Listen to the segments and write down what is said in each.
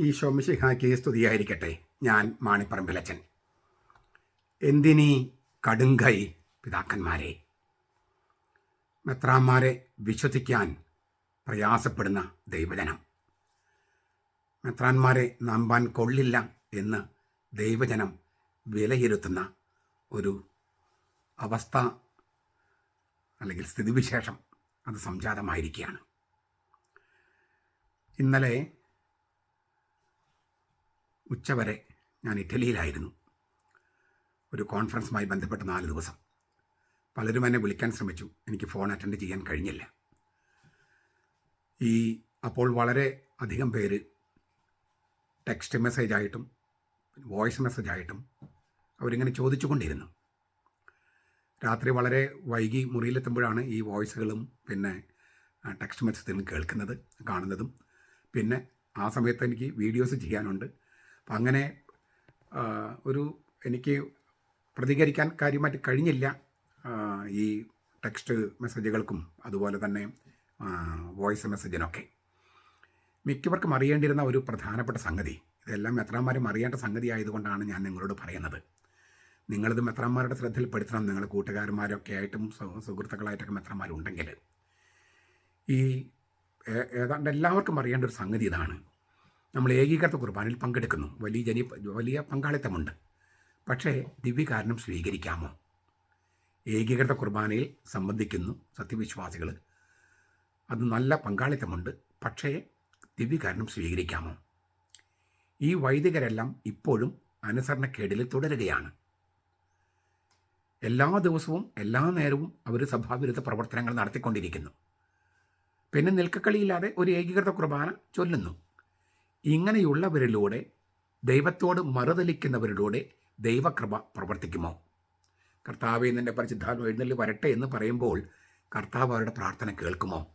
ഈശോ മിശിഹായ്ക്ക് സ്തുതിയായിരിക്കട്ടെ. ഞാൻ മാണിപ്പറമ്പിലച്ചൻ. എന്തിനീ കടുങ്കൈ പിതാക്കന്മാരെ? മെത്രാന്മാരെ വിശ്വസിക്കാൻ പ്രയാസപ്പെടുന്ന ദൈവജനം. മെത്രാന്മാരെ നമ്പാൻ കൊള്ളില്ല എന്ന് ദൈവജനം വിലയിരുത്തുന്ന ഒരു അവസ്ഥ അല്ലെങ്കിൽ സ്ഥിതിവിശേഷം അത് സംജാതമായിരിക്കുകയാണ്. ഇന്നലെ ഉച്ചവരെ ഞാൻ ഇറ്റലിയിലായിരുന്നു. ഒരു കോൺഫറൻസുമായി ബന്ധപ്പെട്ട് നാല് ദിവസം. പലരും എന്നെ വിളിക്കാൻ ശ്രമിച്ചു. എനിക്ക് ഫോൺ അറ്റൻഡ് ചെയ്യാൻ കഴിഞ്ഞില്ല. ഈ അപ്പോൾ വളരെ അധികം പേര് ടെക്സ്റ്റ് മെസ്സേജ് ആയിട്ടും വോയിസ് മെസ്സേജ് ആയിട്ടും അവരിങ്ങനെ ചോദിച്ചുകൊണ്ടിരുന്നു. രാത്രി വളരെ വൈകി മുറിയിലെത്തുമ്പോഴാണ് ഈ വോയിസുകളും പിന്നെ ടെക്സ്റ്റ് മെസ്സേജുകളും കേൾക്കുന്നത് കാണുന്നതും. പിന്നെ ആ സമയത്ത് എനിക്ക് വീഡിയോസ് ചെയ്യാനുണ്ട്. അപ്പം അങ്ങനെ ഒരു എനിക്ക് പ്രതികരിക്കാൻ കാര്യമായിട്ട് കഴിഞ്ഞില്ല. ഈ ടെക്സ്റ്റ് മെസ്സേജുകൾക്കും അതുപോലെ തന്നെ വോയിസ് മെസ്സേജിനൊക്കെ. മിക്കവർക്കും അറിയേണ്ടിയിരുന്ന ഒരു പ്രധാനപ്പെട്ട സംഗതി. ഇതെല്ലാം മെത്രാന്മാരും അറിയേണ്ട സംഗതി ആയതുകൊണ്ടാണ് ഞാൻ നിങ്ങളോട് പറയുന്നത്. നിങ്ങളിത് മെത്രാന്മാരുടെ ശ്രദ്ധയിൽപ്പെടുത്തണം. നിങ്ങൾ കൂട്ടുകാരന്മാരൊക്കെ ആയിട്ടും സുഹൃത്തുക്കളായിട്ടൊക്കെ മെത്രാന്മാരുണ്ടെങ്കിൽ. ഈ ഏതാണ്ട് എല്ലാവർക്കും അറിയേണ്ട ഒരു സംഗതി ഇതാണ്. നമ്മൾ ഏകീകൃത കുർബാനയിൽ പങ്കെടുക്കുന്നു. വലിയ ജനി വലിയ പങ്കാളിത്തമുണ്ട്. പക്ഷേ ദിവ്യകാരണം സ്വീകരിക്കാമോ? ഏകീകൃത കുർബാനയിൽ സംബന്ധിക്കുന്നു സത്യവിശ്വാസികൾ അത് നല്ല പങ്കാളിത്തമുണ്ട്. പക്ഷേ ദിവ്യകാരണം സ്വീകരിക്കാമോ? ഈ വൈദികരെല്ലാം ഇപ്പോഴും അനുസരണക്കേടിൽ തുടരുകയാണ്. എല്ലാ ദിവസവും എല്ലാ നേരവും അവർ സഭാവിരുദ്ധ പ്രവർത്തനങ്ങൾ നടത്തിക്കൊണ്ടിരിക്കുന്നു. പിന്നെ നിൽക്കക്കളിയില്ലാതെ ഒരു ഏകീകൃത കുർബാന ചൊല്ലുന്നു. ഇങ്ങനെയുള്ളവരിലൂടെ ദൈവത്തോട് മറുതലിക്കുന്നവരിലൂടെ ദൈവകൃപ പ്രവർത്തിക്കുമോ? കർത്താവ് നിന്റെ പരിശുദ്ധാത്മ എഴുന്നള്ളി വരട്ടെ എന്ന് പറയുമ്പോൾ കർത്താവ് അവരുടെ പ്രാർത്ഥന കേൾക്കുമോ?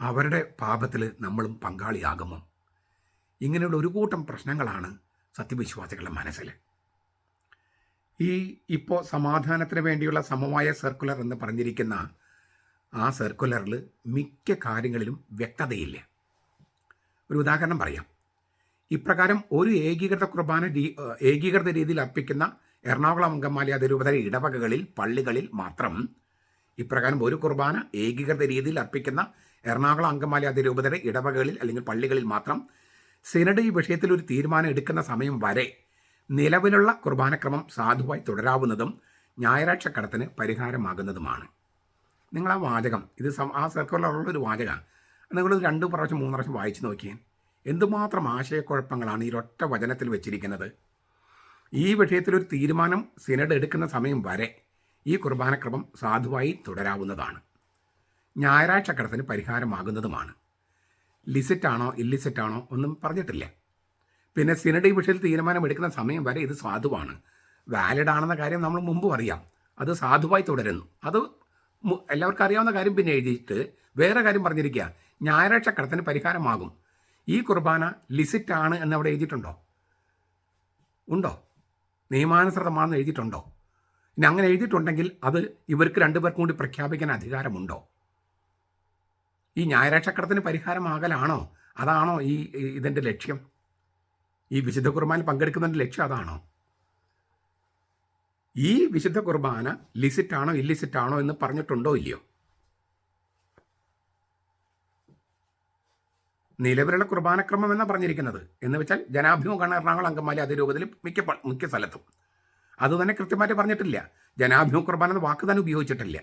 അവരുടെ പാപത്തിൽ നമ്മളും പങ്കാളിയാകുമോ? ഇങ്ങനെയുള്ള ഒരു കൂട്ടം പ്രശ്നങ്ങളാണ് സത്യവിശ്വാസികളുടെ മനസ്സിൽ. ഈ ഇപ്പോൾ സമാധാനത്തിന് വേണ്ടിയുള്ള സമവായ സർക്കുലർ എന്ന് പറഞ്ഞിരിക്കുന്ന ആ സർക്കുലറിൽ മിക്ക കാര്യങ്ങളിലും വ്യക്തതയില്ല. ഒരു ഉദാഹരണം പറയാം. ഇപ്രകാരം ഒരു ഏകീകൃത കുർബാന ഏകീകൃത രീതിയിൽ അർപ്പിക്കുന്ന എറണാകുളം അങ്കമാലി അതിരൂപതര ഇടവകകളിൽ പള്ളികളിൽ മാത്രം ഇപ്രകാരം ഒരു കുർബാന ഏകീകൃത രീതിയിൽ അർപ്പിക്കുന്ന എറണാകുളം അങ്കമാലി അതിരൂപതര ഇടവകകളിൽ അല്ലെങ്കിൽ പള്ളികളിൽ മാത്രം സിനഡ് ഈ വിഷയത്തിൽ ഒരു തീരുമാനം എടുക്കുന്ന സമയം വരെ നിലവിലുള്ള കുർബാനക്രമം സാധുവായി തുടരാവുന്നതും ഞായറാഴ്ച കടത്തിന് പരിഹാരമാകുന്നതുമാണ്. നിങ്ങൾ ആ വാചകം. ഇത് ആ സർക്കുലറുള്ള ഒരു വാചകമാണ്. നിങ്ങൾ രണ്ട് പ്രാവശ്യം മൂന്ന് പ്രാവശ്യം വായിച്ചു നോക്കിയേ. എന്തുമാത്രം ആശയക്കുഴപ്പങ്ങളാണ് ഈ ഒറ്റ വചനത്തിൽ വെച്ചിരിക്കുന്നത്? ഈ വിഷയത്തിൽ ഒരു തീരുമാനം സിനഡ് എടുക്കുന്ന സമയം വരെ ഈ കുർബാനക്രമം സാധുവായി തുടരാവുന്നതാണ്. ഞായറാഴ്ച കടത്തിന് പരിഹാരമാകുന്നതുമാണ്. ലിസിറ്റാണോ ഇല്ലിസിറ്റാണോ ഒന്നും പറഞ്ഞിട്ടില്ല. പിന്നെ സിനഡ് ഈ വിഷയത്തിൽ തീരുമാനമെടുക്കുന്ന സമയം വരെ ഇത് സാധുവാണ്. വാലിഡ് ആണെന്ന കാര്യം നമ്മൾ മുമ്പ് അറിയാം. അത് സാധുവായി തുടരുന്നു. അത് എല്ലാവർക്കും അറിയാവുന്ന കാര്യം പിന്നെ എഴുതിയിട്ട് വേറെ കാര്യം പറഞ്ഞിരിക്കുക. ഞായറാഴ്ച കടത്തിന് പരിഹാരമാകും. ഈ കുർബാന ലിസിറ്റ് ആണ് എന്ന് അവിടെ എഴുതിയിട്ടുണ്ടോ? ഉണ്ടോ? നിയമാനുസൃതമാണെന്ന് എഴുതിയിട്ടുണ്ടോ? ഇനി അങ്ങനെ എഴുതിയിട്ടുണ്ടെങ്കിൽ അത് ഇവർക്ക് രണ്ടുപേർക്കും കൂടി പ്രഖ്യാപിക്കാൻ അധികാരമുണ്ടോ? ഈ ഞായറാഴ്ച കടത്തിന് പരിഹാരമാകലാണോ? അതാണോ ഈ ഇതിന്റെ ലക്ഷ്യം? ഈ വിശുദ്ധ കുർബാനയിൽ പങ്കെടുക്കുന്നതിന്റെ ലക്ഷ്യം അതാണോ? ഈ വിശുദ്ധ കുർബാന ലിസിറ്റ് ആണോ ആണോ എന്ന് പറഞ്ഞിട്ടുണ്ടോ ഇല്ലയോ? നിലവിലുള്ള കുർബാനക്രമം എന്നാണ് പറഞ്ഞിരിക്കുന്നത്? എന്ന് വെച്ചാൽ ജനാഭിമുഖമാണ് എറണാകുളം അങ്കമാലി അതിരൂപത്തിൽ മിക്ക മിക്ക സ്ഥലത്തും. അത് തന്നെ കൃത്യമായിട്ട് പറഞ്ഞിട്ടില്ല. ജനാഭിമുഖ കുർബാന എന്ന വാക്ക് തന്നെ ഉപയോഗിച്ചിട്ടില്ല.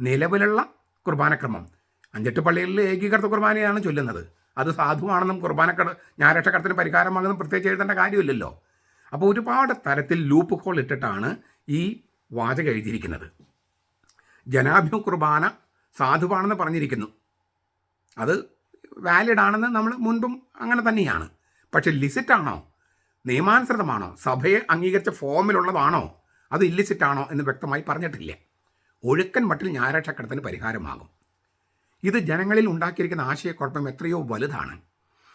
നിലവിലുള്ള കുർബാനക്രമം. അഞ്ചെട്ട് പള്ളികളിൽ ഏകീകൃത കുർബാനയാണ് ചൊല്ലുന്നത്. അത് സാധുവാണെന്നും കുർബാനക്കട ഞായറാഴ്ച കടത്തിന് പരിഹാരമാകുന്നതും പ്രത്യേകിച്ച് എഴുതേണ്ട കാര്യമില്ലല്ലോ. അപ്പോൾ ഒരുപാട് തരത്തിൽ ലൂപ്പ് ഹോൾ ഇട്ടിട്ടാണ് ഈ വാചകം എഴുതിയിരിക്കുന്നത്. ജനാഭിമുഖ കുർബാന സാധുവാണെന്ന് പറഞ്ഞിരിക്കുന്നു. അത് വാലിഡ് ആണെന്ന് നമ്മൾ മുൻപും അങ്ങനെ തന്നെയാണ്. പക്ഷെ ലിസിറ്റ് ആണോ? നിയമാനുസൃതമാണോ? സഭയെ അംഗീകരിച്ച ഫോമിലുള്ളതാണോ? അത് ഇല്ലിസിറ്റ് ആണോ എന്ന് വ്യക്തമായി പറഞ്ഞിട്ടില്ല. ഒഴുക്കൻ മട്ടിൽ ഞായറാഴ്ച കടത്തിന് പരിഹാരമാകും. ഇത് ജനങ്ങളിൽ ഉണ്ടാക്കിയിരിക്കുന്ന ആശയക്കുഴപ്പം എത്രയോ വലുതാണ്.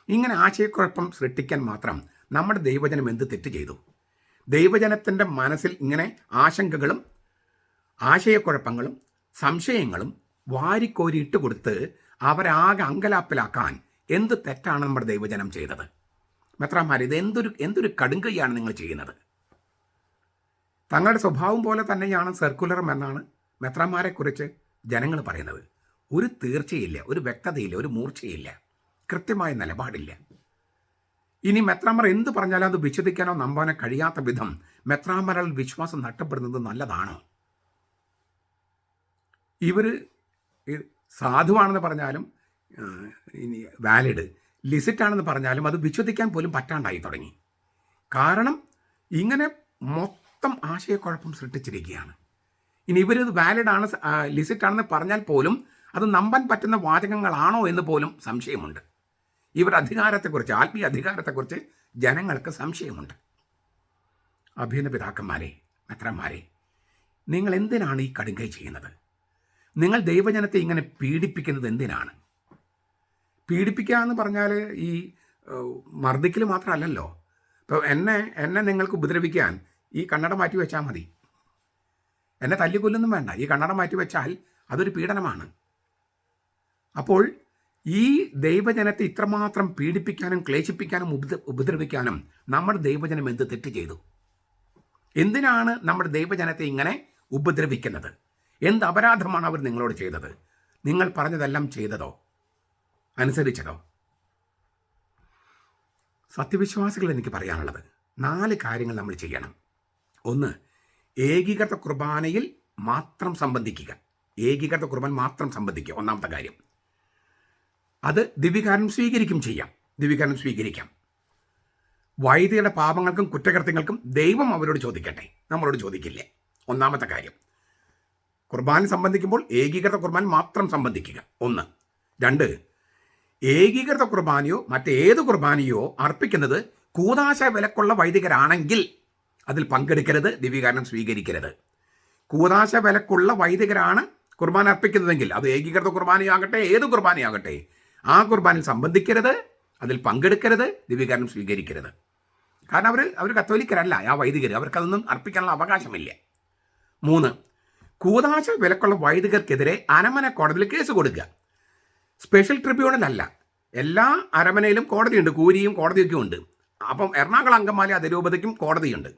ഇങ്ങനെ ആശയക്കുഴപ്പം സൃഷ്ടിക്കാൻ മാത്രം നമ്മുടെ ദൈവജനം എന്ത് തെറ്റ് ചെയ്തു? ദൈവജനത്തിന്റെ മനസ്സിൽ ഇങ്ങനെ ആശങ്കകളും ആശയക്കുഴപ്പങ്ങളും സംശയങ്ങളും വാരിക്കോരി ഇട്ട് കൊടുത്ത് അവരാകെ അങ്കലാപ്പിലാക്കാൻ എന്ത് തെറ്റാണ് നമ്മുടെ ദൈവജനം ചെയ്തത്? മെത്രാമാർ ഇത് എന്തൊരു എന്തൊരു കടുങ്കയാണ് നിങ്ങൾ ചെയ്യുന്നത്? തങ്ങളുടെ സ്വഭാവം പോലെ തന്നെയാണ് സർക്കുലറും എന്നാണ് മെത്രാന്മാരെക്കുറിച്ച് ജനങ്ങൾ പറയുന്നത്. ഒരു തീർച്ചയില്ല ഒരു വ്യക്തതയില്ല ഒരു മൂർച്ചയില്ല കൃത്യമായ നിലപാടില്ല. ഇനി മെത്രാമർ എന്ത് പറഞ്ഞാലും അത് വിശ്വസിക്കാനോ നമ്പാനോ കഴിയാത്ത വിധം മെത്രാമരൽ വിശ്വാസം നഷ്ടപ്പെടുന്നത് നല്ലതാണോ? ഇവർ സാധുവാണെന്ന് പറഞ്ഞാലും ഇനി വാലിഡ് ലിസിറ്റ് ആണെന്ന് പറഞ്ഞാലും അത് വിശ്വസിക്കാൻ പോലും പറ്റാണ്ടായി തുടങ്ങി. കാരണം ഇങ്ങനെ മൊത്തം ആശയക്കുഴപ്പം സൃഷ്ടിച്ചിരിക്കുകയാണ്. ഇനി ഇവരിത് വാലിഡ് ആണ് ലിസിറ്റ് ആണെന്ന് പറഞ്ഞാൽ പോലും അത് നമ്പാൻ പറ്റുന്ന വാചകങ്ങളാണോ എന്ന് പോലും സംശയമുണ്ട്. ഇവർ അധികാരത്തെക്കുറിച്ച് ആത്മീയ അധികാരത്തെക്കുറിച്ച് ജനങ്ങൾക്ക് സംശയമുണ്ട്. അഭിനന്ദ പിതാക്കന്മാരെ മെത്രന്മാരെ നിങ്ങൾ എന്തിനാണ് ഈ കടുങ്കൈ ചെയ്യുന്നത്? നിങ്ങൾ ദൈവജനത്തെ ഇങ്ങനെ പീഡിപ്പിക്കുന്നത് എന്തിനാണ്? പീഡിപ്പിക്കുക എന്ന് പറഞ്ഞാൽ ഈ മർദ്ദിക്കൽ മാത്രമല്ലല്ലോ. ഇപ്പോൾ എന്നെ എന്നെ നിങ്ങൾക്ക് ഉപദ്രവിക്കാൻ ഈ കണ്ണട മാറ്റി വെച്ചാൽ മതി. എന്നെ തല്ലിക്കൊല്ലൊന്നും വേണ്ട. ഈ കണ്ണട മാറ്റി വെച്ചാൽ അതൊരു പീഡനമാണ്. അപ്പോൾ ഈ ദൈവജനത്തെ ഇത്രമാത്രം പീഡിപ്പിക്കാനും ക്ലേശിപ്പിക്കാനും ഉപദ്ര ഉപദ്രവിക്കാനും നമ്മുടെ ദൈവജനം എന്ത് തെറ്റ് ചെയ്തു? എന്തിനാണ് നമ്മുടെ ദൈവജനത്തെ ഇങ്ങനെ ഉപദ്രവിക്കുന്നത്? എന്ത് അപരാധമാണ് അവർ നിങ്ങളോട് ചെയ്തത്? നിങ്ങൾ പറഞ്ഞതെല്ലാം ചെയ്തതോ? അനുസരിച്ചതോ? സത്യവിശ്വാസികൾ എനിക്ക് പറയാനുള്ളത് നാല് കാര്യങ്ങൾ നമ്മൾ ചെയ്യണം. ഒന്ന് ഏകീകൃത കുർബാനയിൽ മാത്രം സംബന്ധിക്കുക. ഏകീകൃത കുർബാന മാത്രം സംബന്ധിക്കുക. ഒന്നാമത്തെ കാര്യം. അത് ദിവ്യകാരം സ്വീകരിക്കും ചെയ്യാം. ദിവ്യകാരം സ്വീകരിക്കാം. വൈദികരുടെ പാപങ്ങൾക്കും കുറ്റകൃത്യങ്ങൾക്കും ദൈവം അവരോട് ചോദിക്കട്ടെ. നമ്മളോട് ചോദിക്കില്ലേ? ഒന്നാമത്തെ കാര്യം. കുർബാന സംബന്ധിക്കുമ്പോൾ ഏകീകൃത കുർബാന മാത്രം സംബന്ധിക്കുക. ഒന്ന്. രണ്ട്. ഏകീകൃത കുർബാനയോ മറ്റേത് കുർബാനയോ അർപ്പിക്കുന്നത് കൂതാശ വിലക്കുള്ള വൈദികരാണെങ്കിൽ അതിൽ പങ്കെടുക്കരുത് ദിവ്യകാരണം സ്വീകരിക്കരുത്. കൂതാശ വിലക്കുള്ള വൈദികരാണ് കുർബാന അർപ്പിക്കുന്നതെങ്കിൽ അത് ഏകീകൃത കുർബാനയാകട്ടെ ഏത് കുർബാനയാകട്ടെ ആ കുർബാനയിൽ സംബന്ധിക്കരുത് അതിൽ പങ്കെടുക്കരുത് ദിവ്യകാരണം സ്വീകരിക്കരുത്. കാരണം അവർ അവർ കത്തോലിക്കരല്ല ആ വൈദികർ അവർക്കതൊന്നും അർപ്പിക്കാനുള്ള അവകാശമില്ല. മൂന്ന്. കൂതാശ വിലക്കുള്ള വൈദികർക്കെതിരെ അരമന കോടതിയിൽ കേസ് കൊടുക്കുക. സ്പെഷ്യൽ ട്രിബ്യൂണലല്ല എല്ലാ അരമനയിലും കോടതിയുണ്ട്. കൂരിയും കോടതിയൊക്കെ ഉണ്ട്. അപ്പം എറണാകുളം അങ്കമാലി അതിരൂപതയ്ക്കും കോടതിയുണ്ട്.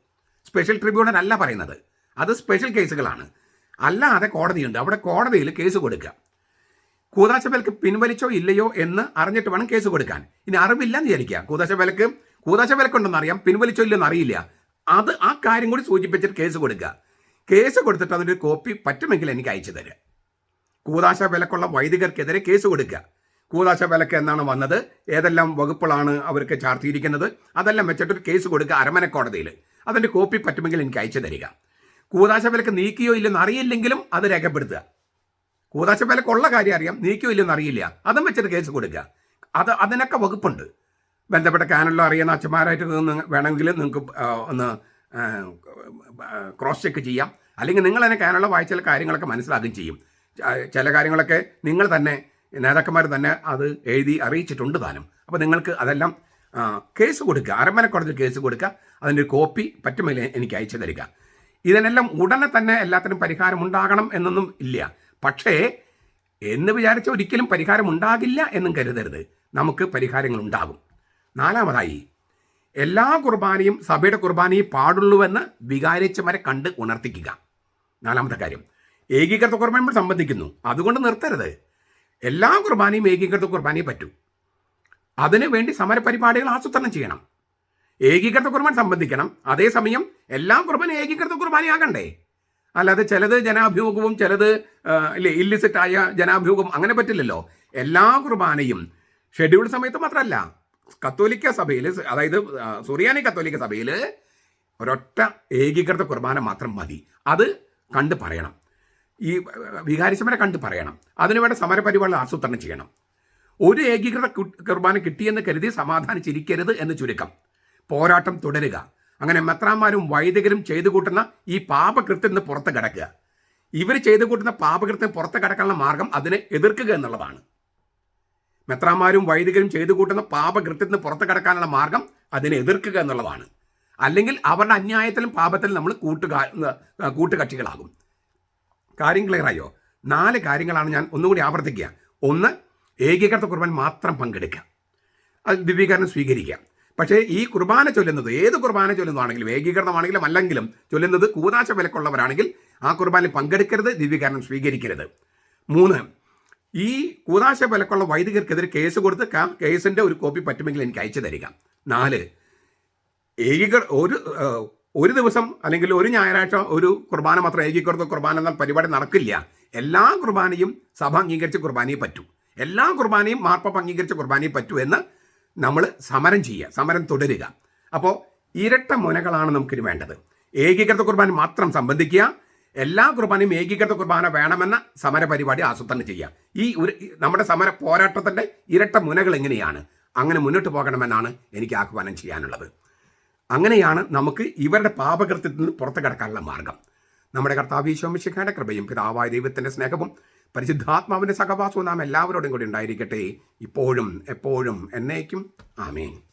സ്പെഷ്യൽ ട്രിബ്യൂണൽ അല്ല പറയുന്നത്. അത് സ്പെഷ്യൽ കേസുകളാണ് അല്ലാതെ കോടതിയുണ്ട്. അവിടെ കോടതിയിൽ കേസ് കൊടുക്കുക. കൂതാശ വിലക്ക് പിൻവലിച്ചോ ഇല്ലയോ എന്ന് അറിഞ്ഞിട്ട് വേണം കേസ് കൊടുക്കാൻ. ഇനി അറിവില്ല എന്ന് വിചാരിക്കുക. കൂതാശ വിലക്ക് കൂതാശ വിലക്കുണ്ടെന്ന് അറിയാം. പിൻവലിച്ചോ ഇല്ലെന്ന് അറിയില്ല. അത് ആ കാര്യം കൂടി സൂചിപ്പിച്ചിട്ട് കേസ് കൊടുക്കുക. കേസ് കൊടുത്തിട്ട് അതിന്റെ കോപ്പി പറ്റുമെങ്കിൽ എനിക്ക് അയച്ചു തരിക കൂതാശ വിലക്കുള്ള വൈദികർക്കെതിരെ കേസ് കൊടുക്കുക. കൂതാശ വിലക്ക് എന്നാണ് വന്നത്. ഏതെല്ലാം വകുപ്പുകളാണ് അവർക്ക് ചാർത്തിയിരിക്കുന്നത്? അതെല്ലാം വെച്ചിട്ടൊരു കേസ് കൊടുക്കുക അരമന കോടതിയിൽ. അതിന്റെ കോപ്പി പറ്റുമെങ്കിൽ എനിക്ക് അയച്ചു തരിക. കൂതാശ വിലക്ക് നീക്കിയോ ഇല്ലെന്ന് അറിയില്ലെങ്കിലും അത് രേഖപ്പെടുത്തുക. കൂതാശ വിലക്കുള്ള കാര്യം അറിയാം. നീക്കിയോ ഇല്ലെന്ന് അറിയില്ല. അതും വെച്ചിട്ട് കേസ് കൊടുക്കുക. അത് അതിനൊക്കെ വകുപ്പുണ്ട്. ബന്ധപ്പെട്ട കാനലിലോ അറിയുന്ന അച്ഛന്മാരായിട്ട് വേണമെങ്കിൽ നിങ്ങൾക്ക് ഒന്ന് ക്രോസ് ചെക്ക് ചെയ്യാം. അല്ലെങ്കിൽ നിങ്ങൾ തന്നെ കാനുള്ള വായിച്ചാൽ കാര്യങ്ങളൊക്കെ മനസ്സിലാക്കുകയും ചെയ്യും. ചില കാര്യങ്ങളൊക്കെ നിങ്ങൾ തന്നെ നേതാക്കന്മാർ തന്നെ അത് എഴുതി അറിയിച്ചിട്ടുണ്ട് താനും. അപ്പോൾ നിങ്ങൾക്ക് അതെല്ലാം കേസ് കൊടുക്കുക. അരമന കോടതിയിൽ കേസ് കൊടുക്കുക. അതിന്റെ കോപ്പി പറ്റുമെങ്കിൽ എനിക്ക് അയച്ചു തരിക. ഇതിനെല്ലാം ഉടനെ തന്നെ എല്ലാത്തിനും പരിഹാരം ഉണ്ടാകണം എന്നൊന്നും ഇല്ല. പക്ഷേ എന്ന് വിചാരിച്ച ഒരിക്കലും പരിഹാരം ഉണ്ടാകില്ല എന്നും കരുതരുത്. നമുക്ക് പരിഹാരങ്ങൾ ഉണ്ടാകും. നാലാമതായി എല്ലാ കുർബാനയും സഭയുടെ കുർബാനയും പാടുള്ളൂവെന്ന് വികാരിച്ചവരെ കണ്ട് ഉണർത്തിക്കുക. നാലാമത്തെ കാര്യം. ഏകീകൃത കുർബാന സംബന്ധിക്കുന്നു. അതുകൊണ്ട് നിർത്തരുത്. എല്ലാ കുർബാനയും ഏകീകൃത കുർബാനയെ പറ്റൂ. അതിനു വേണ്ടി സമരപരിപാടികൾ ആസൂത്രണം ചെയ്യണം. ഏകീകൃത കുർബാന സംബന്ധിക്കണം. അതേസമയം എല്ലാ കുർബാനയും ഏകീകൃത കുർബാനയാകണ്ടേ. അല്ലാതെ ചിലത് ജനാഭിമുഖവും ചിലത് ഇല്ലേ ഇല്ലിസിറ്റായ ജനാഭിമുഖം അങ്ങനെ പറ്റില്ലല്ലോ. എല്ലാ കുർബാനയും ഷെഡ്യൂൾ സമയത്ത് മാത്രമല്ല കത്തോലിക്ക സഭയിൽ അതായത് സുറിയാനി കത്തോലിക്ക സഭയിൽ ഒരൊറ്റ ഏകീകൃത കുർബാന മാത്രം മതി. അത് കണ്ട് പറയണം. ഈ വികാരിച്ചവരെ കണ്ട് പറയണം. അതിനുവേണ്ട സമരപരിപാടികൾ ആസൂത്രണം ചെയ്യണം. ഒരു ഏകീകൃത കുർബാന കിട്ടിയെന്ന് കരുതി സമാധാനിച്ചിരിക്കരുത് എന്ന് ചുരുക്കം. പോരാട്ടം തുടരുക. അങ്ങനെ മെത്രാന്മാരും വൈദികരും ചെയ്തു കൂട്ടുന്ന ഈ പാപകൃത്യം നിന്ന് പുറത്ത് കിടക്കുക. ഇവർ ചെയ്തു കൂട്ടുന്ന പാപകൃത്യം പുറത്ത് കിടക്കാനുള്ള മാർഗം അതിനെ എതിർക്കുക എന്നുള്ളതാണ്. മെത്രാന്മാരും വൈദികരും ചെയ്തു കൂട്ടുന്ന പാപകൃത്യത്തിന് പുറത്ത് കിടക്കാനുള്ള മാർഗം അതിനെ എതിർക്കുക എന്നുള്ളതാണ്. അല്ലെങ്കിൽ അവരുടെ അന്യായത്തിലും പാപത്തിലും നമ്മൾ കൂട്ടുകാ കൂട്ടുകക്ഷികളാകും. കാര്യം ക്ലിയറായോ നാല് കാര്യങ്ങളാണ് ഞാൻ ഒന്നുകൂടി ആവർത്തിക്കുക. ഒന്ന് ഏകീകൃത കുർബാൻ മാത്രം പങ്കെടുക്കുക. അത് ദിവ്യീകരണം സ്വീകരിക്കുക. പക്ഷേ ഈ കുർബാന ചൊല്ലുന്നത് ഏത് കുർബാന ചൊല്ലുന്നതാണെങ്കിലും ഏകീകൃതമാണെങ്കിലും അല്ലെങ്കിലും ചൊല്ലുന്നത് കൂതാശ വിലക്കുള്ളവരാണെങ്കിൽ ആ കുർബാനയിൽ പങ്കെടുക്കരുത് ദിവ്യീകരണം സ്വീകരിക്കരുത്. മൂന്ന് ഈ കൂതാശ വിലക്കുള്ള വൈദികർക്കെതിരെ കേസ് കൊടുത്ത് കേസിന്റെ ഒരു കോപ്പി പറ്റുമെങ്കിൽ എനിക്ക് അയച്ചു തരിക. നാല് ഏകീകർ ഒരു ഒരു ദിവസം അല്ലെങ്കിൽ ഒരു ഞായറാഴ്ച ഒരു കുർബാന മാത്രം ഏകീകൃത കുർബാന എന്നാൽ പരിപാടി നടക്കില്ല. എല്ലാ കുർബാനയും സഭ അംഗീകരിച്ച കുർബാനയെ പറ്റൂ. എല്ലാ കുർബാനയും മാർപ്പ അംഗീകരിച്ച കുർബാനയെ പറ്റൂ എന്ന് നമ്മൾ സമരം ചെയ്യുക സമരം തുടരുക. അപ്പോൾ ഇരട്ട മുനകളാണ് നമുക്കിന് വേണ്ടത്. ഏകീകൃത കുർബാന മാത്രം സംബന്ധിക്കുക എല്ലാ കുർബാനയും ഏകീകൃത കുർബാന വേണമെന്ന സമരപരിപാടി ആസൂത്രണം ചെയ്യാം. ഈ ഒരു നമ്മുടെ സമര പോരാട്ടത്തിന്റെ ഇരട്ട മുനകൾ എങ്ങനെയാണ്? അങ്ങനെ മുന്നോട്ട് പോകണമെന്നാണ് എനിക്ക് ആഹ്വാനം ചെയ്യാനുള്ളത്. അങ്ങനെയാണ് നമുക്ക് ഇവരുടെ പാപകൃത്യത്തിൽ നിന്ന് പുറത്തു കിടക്കാനുള്ള മാർഗം. നമ്മുടെ കർത്താവ് ഈശോമിശിഖയുടെ കൃപയും പിതാവായ ദൈവത്തിന്റെ സ്നേഹവും പരിശുദ്ധാത്മാവിന്റെ സഹവാസവും നാം എല്ലാവരോടും കൂടി ഉണ്ടായിരിക്കട്ടെ. ഇപ്പോഴും എപ്പോഴും എന്നേക്കും. ആമേൻ.